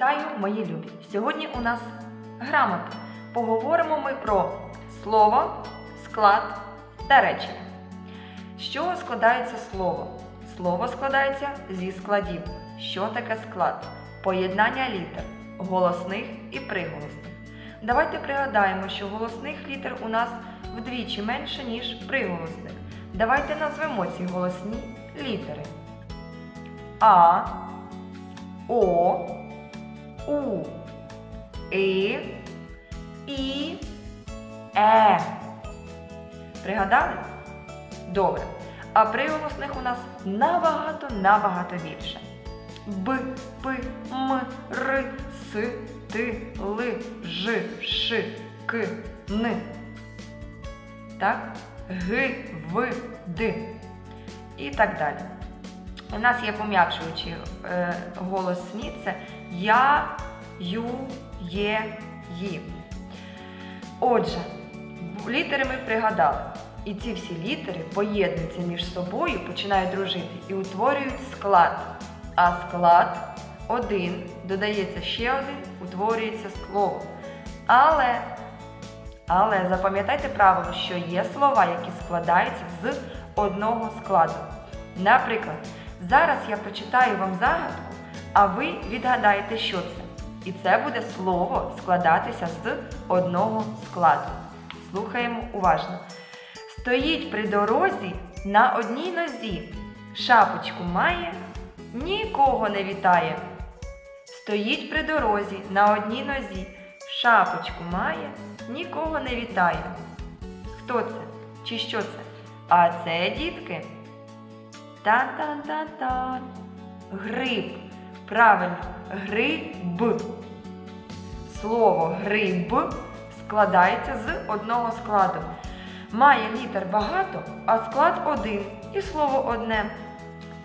Вітаю, мої любі! Сьогодні у нас грамота. Поговоримо ми про слово, склад та речення. З чого складається слово? Слово складається зі складів. Що таке склад? Поєднання літер, голосних і приголосних. Давайте пригадаємо, що голосних літер у нас вдвічі менше, ніж приголосних. Давайте назвемо ці голосні літери. А, О, У, И, І, Е. Пригадали? Добре. А приголосних у нас набагато-набагато більше. Б, П, М, Р, С, Т, Л, Ж, Ш, К, Н. Так? Г, В, Д. І так далі. У нас є пом'якшуючі е, голосні це я, ю, є, ї. Отже, літери ми пригадали. І ці всі літери поєднуються між собою, починають дружити і утворюють склад. А склад один, додається ще один, утворюється слово. Але, але запам'ятайте правило, що є слова, які складаються з одного складу. Наприклад, зараз я прочитаю вам загадку, а ви відгадаєте, що це. І це буде слово складатися з одного складу. Слухаємо уважно. Стоїть при дорозі на одній нозі. Шапочку має, нікого не вітає. Стоїть при дорозі на одній нозі. Шапочку має, нікого не вітає. Хто це? Чи що це? А це, дітки, Та-та-та-та. Гриб. Правильно, гриб. Слово гриб складається з одного складу. Має літер багато, а склад один і слово одне.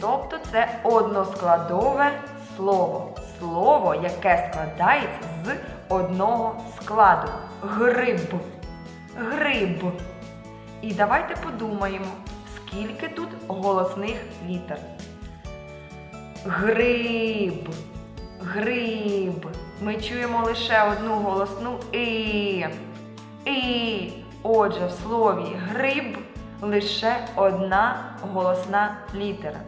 Тобто це односкладове слово. Слово, яке складається з одного складу. Гриб. Гриб. І давайте подумаємо, скільки тут голосних літер. Гриб. Гриб. Ми чуємо лише одну голосну і. І. Отже, в слові гриб лише одна голосна літера.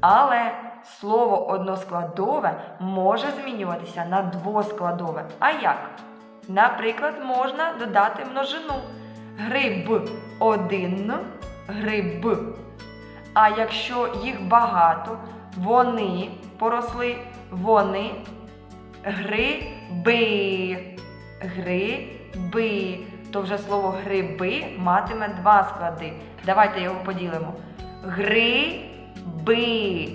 Але слово односкладове може змінюватися на двоскладове. А як? Наприклад, можна додати множину. Гриб один, гриб. А якщо їх багато, вони поросли, вони гриби. Гриби. То вже слово гриби матиме два склади. Давайте його поділимо. Гриби.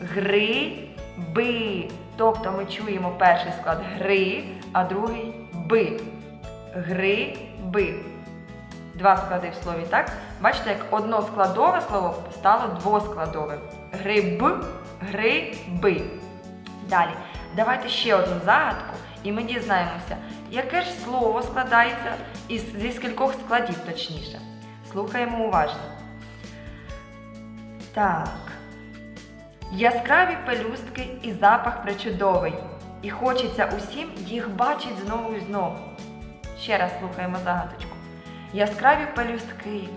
Гриби. Тобто ми чуємо перший склад гри, а другий би. Гриби. Два склади в слові, так? Бачите, як односкладове слово стало двоскладовим. Гриб, гриби. Далі. Давайте ще одну загадку, і ми дізнаємося, яке ж слово складається із, зі скількох складів точніше. Слухаємо уважно. Так. Яскраві пелюстки і запах причудовий. І хочеться усім їх бачить знову і знову. Ще раз слухаємо загадочку. Яскраві пелюстки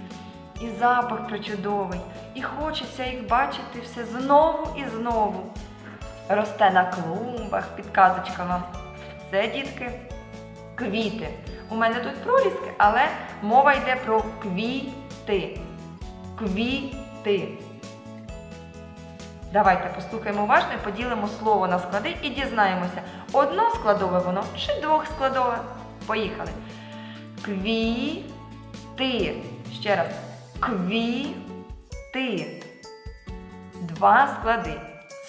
і запах причудовий. І хочеться їх бачити все знову і знову. Росте на клумбах, підказочка вам. Це, дітки, квіти. У мене тут проліски, але мова йде про квіти. Квіти. Давайте послухаємо уважно і поділимо слово на склади і дізнаємося, односкладове воно чи двохскладове. Поїхали. Квіти. Ще раз. Квіти. Два склади.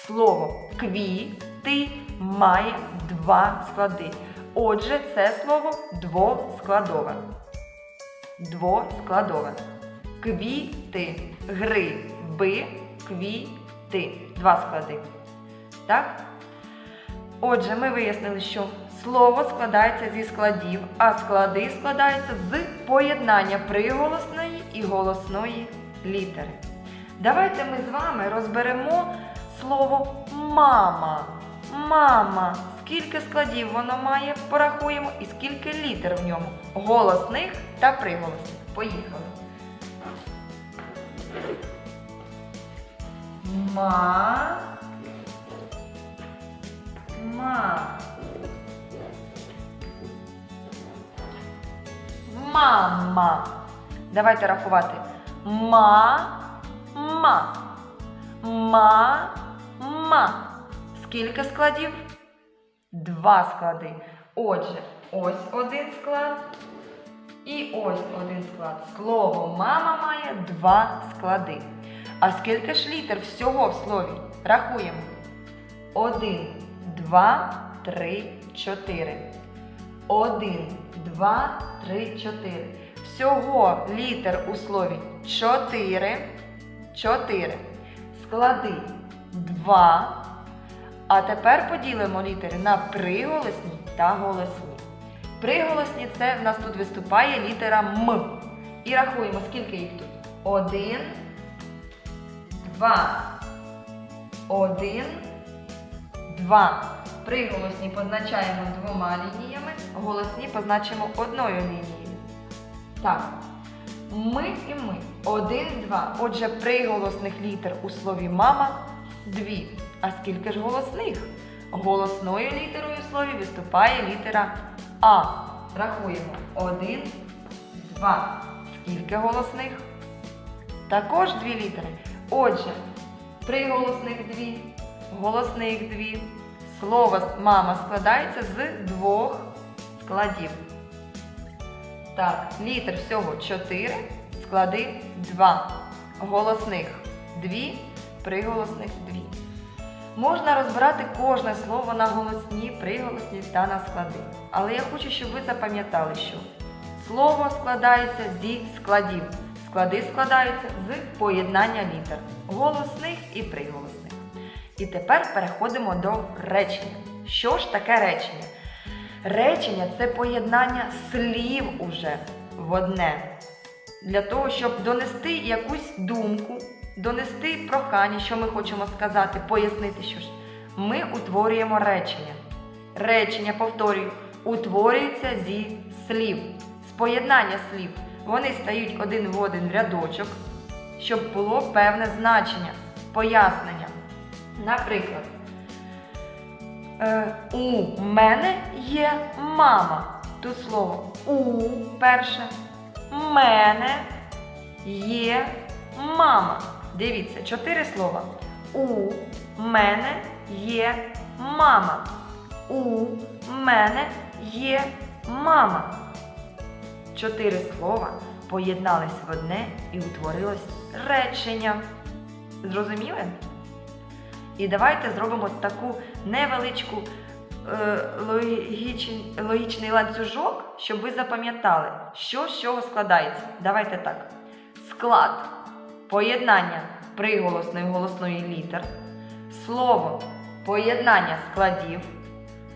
Слово квіти має два склади. Отже, це слово двоскладове. Двоскладове. Квіти. Гриби. Квіти. Два склади. Так? Отже, ми вияснили, що слово складається зі складів, а склади складаються з поєднання приголосної і голосної літери. Давайте ми з вами розберемо слово мама. Мама скільки складів воно має, порахуємо, і скільки літер в ньому. Голосних та приголосних. Поїхали. Ма. Ма. Мама. Давайте рахувати. Ма. Ма. Ма. Ма. Скільки складів? Два склади. Отже, ось один склад. І ось один склад. Слово мама має два склади. А скільки ж літер всього в слові? Рахуємо. Один, два, три, чотири. Один, два, три, чотири. Всього літер у слові чотири. Чотири. Склади два. А тепер поділимо літери на приголосні та голосні. Приголосні це в нас тут виступає літера М. І рахуємо, скільки їх тут. Один, два. Один, два. Приголосні позначаємо двома лініями, голосні позначимо одною лінією. Так. Ми і ми. Один, два. Отже, приголосних літер у слові мама дві. А скільки ж голосних? Голосною літерою в слові виступає літера А. Рахуємо. Один, два. Скільки голосних? Також дві літери. Отже, приголосних дві, голосних дві. Слово мама складається з двох складів. Так, літер всього 4, склади 2. Голосних 2, приголосних 2. Можна розбирати кожне слово на голосні, приголосні та на склади. Але я хочу, щоб ви запам'ятали, що слово складається зі складів. Склади складаються з поєднання літер голосних і приголосних. І тепер переходимо до речення. Що ж таке речення? Речення це поєднання слів уже в одне. Для того, щоб донести якусь думку, донести прохання, що ми хочемо сказати, пояснити, що ж. Ми утворюємо речення. Речення, повторюю, утворюються зі слів, з поєднання слів. Вони стають один в один рядочок, щоб було певне значення, пояснення. Наприклад, у мене є мама. Тут слово у перше. Мене є мама. Дивіться, чотири слова. У мене є мама. У мене є мама. Чотири слова поєднались в одне і утворилось речення. Зрозуміли? І давайте зробимо таку невеличку е, логічний, логічний ланцюжок, щоб ви запам'ятали, що з чого складається. Давайте так. Склад поєднання приголосної голосної літер, слово поєднання складів,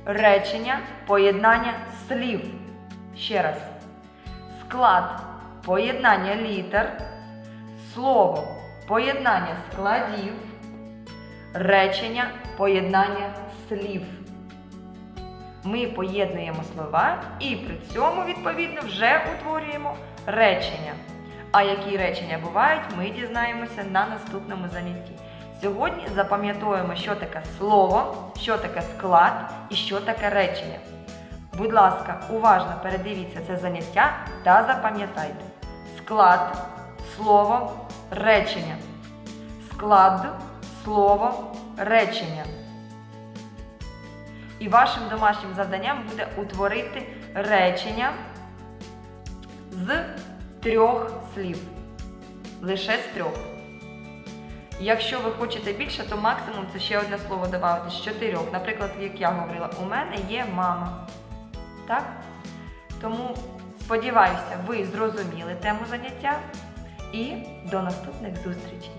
речення поєднання слів. Ще раз. Склад поєднання літер, слово поєднання складів речення поєднання слів. Ми поєднуємо слова і при цьому, відповідно, вже утворюємо речення. А які речення бувають, ми дізнаємося на наступному занятті. Сьогодні запам'ятовуємо, що таке слово, що таке склад і що таке речення. Будь ласка, уважно передивіться це заняття та запам'ятайте. Склад, слово, речення. Склад, слово, речення. І вашим домашнім завданням буде утворити речення з трьох слів. Лише з трьох. Якщо ви хочете більше, то максимум це ще одне слово додати з чотирьох. Наприклад, як я говорила, у мене є мама. Так? Тому сподіваюся, ви зрозуміли тему заняття і до наступних зустрічей!